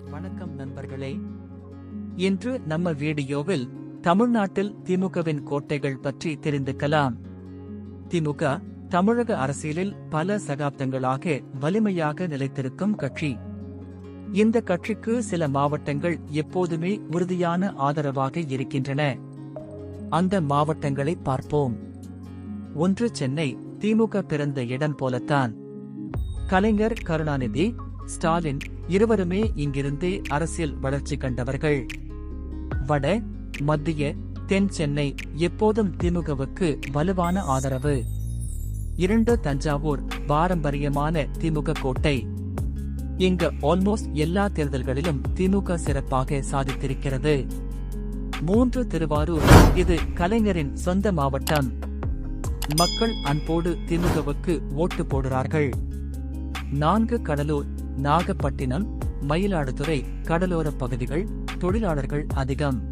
வணக்கம் நண்பர்களே. இன்று நம்ம வீடியோவில் தமிழ்நாட்டில் திமுகவின் கோட்டைகள் பற்றி தெரிந்துக்கலாம். திமுக தமிழக அரசியலில் பல சகாப்தங்களாக வலிமையாக நிலைத்திருக்கும் கட்சி. இந்த கட்சிக்கு சில மாவட்டங்கள் எப்போதுமே உறுதியான ஆதரவாக இருக்கின்றன. அந்த மாவட்டங்களை பார்ப்போம். ஒன்று சென்னை திமுக பிறந்த இடம் போலத்தான். கலைஞர் கருணாநிதி ஸ்டாலின் இருவருமே இங்கிருந்தே அரசியல் வளர்ச்சி கண்டவர்கள். வட மத்திய தென் சென்னை எப்போதும் திமுகவுக்கு வலுவான ஆதரவு. இரண்டு தஞ்சாவூர் பாரம்பரியமான திமுக கோட்டை. இங்கு ஆல்மோஸ்ட் எல்லா தேர்தல்களிலும் திமுக சிறப்பாக சாதித்திருக்கிறது. மூன்று திருவாரூர் இது கலைஞரின் சொந்த மாவட்டம். மக்கள் அன்போடு திமுகவுக்கு ஓட்டு போடுறார்கள். நான்கு கடலூர் நாகப்பட்டினம் மயிலாடுதுறை கடலோர பகுதிகள் தொழிலாளர்கள் அதிகம்.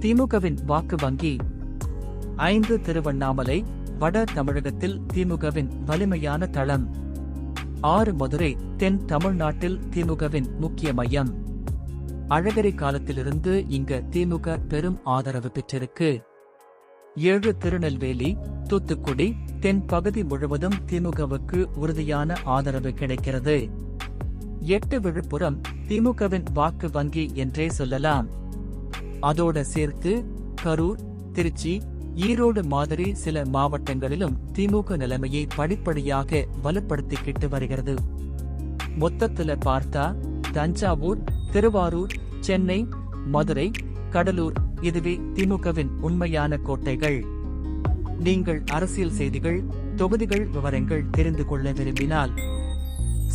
திமுகவின் வாக்கு வங்கி ஐந்து திருவண்ணாமலை வட தமிழகத்தில் திமுகவின் வலிமையான தளம். ஆறு மதுரை தென் தமிழ்நாட்டில் திமுகவின் முக்கிய மையம். அழகரி காலத்திலிருந்து இங்க திமுக பெரும் ஆதரவு பெற்றிருக்கு. ஏழு திருநெல்வேலி தூத்துக்குடி தென் பகுதி முழுவதும் திமுகவுக்கு உறுதியான ஆதரவு கிடைக்கிறது. எட்டு விழுப்புரம் திமுகவின் வாக்கு வங்கி என்றே சொல்லலாம். அதோட சேர்த்து கரூர் திருச்சி ஈரோடு மாதிரி சில மாவட்டங்களிலும் திமுக நிலைமையை படிப்படியாக வலுப்படுத்திக்கிட்டு வருகிறது. மொத்தத்துல பார்த்தா தஞ்சாவூர் திருவாரூர் சென்னை மதுரை கடலூர் இதுவே திமுகவின் உண்மையான கோட்டைகள். நீங்கள் அரசியல் செய்திகள் தொகுதிகள் விவரங்கள் தெரிந்து கொள்ள விரும்பினால்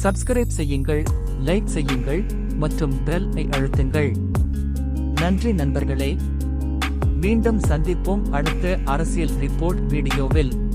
சப்ஸ்கிரைப் செய்யுங்கள் லைக் செய்யுங்கள் மற்றும் பெல் ஐ அழுத்துங்கள். நன்றி நண்பர்களே. மீண்டும் சந்திப்போம் அடுத்த அரசியல் ரிப்போர்ட் வீடியோவில்.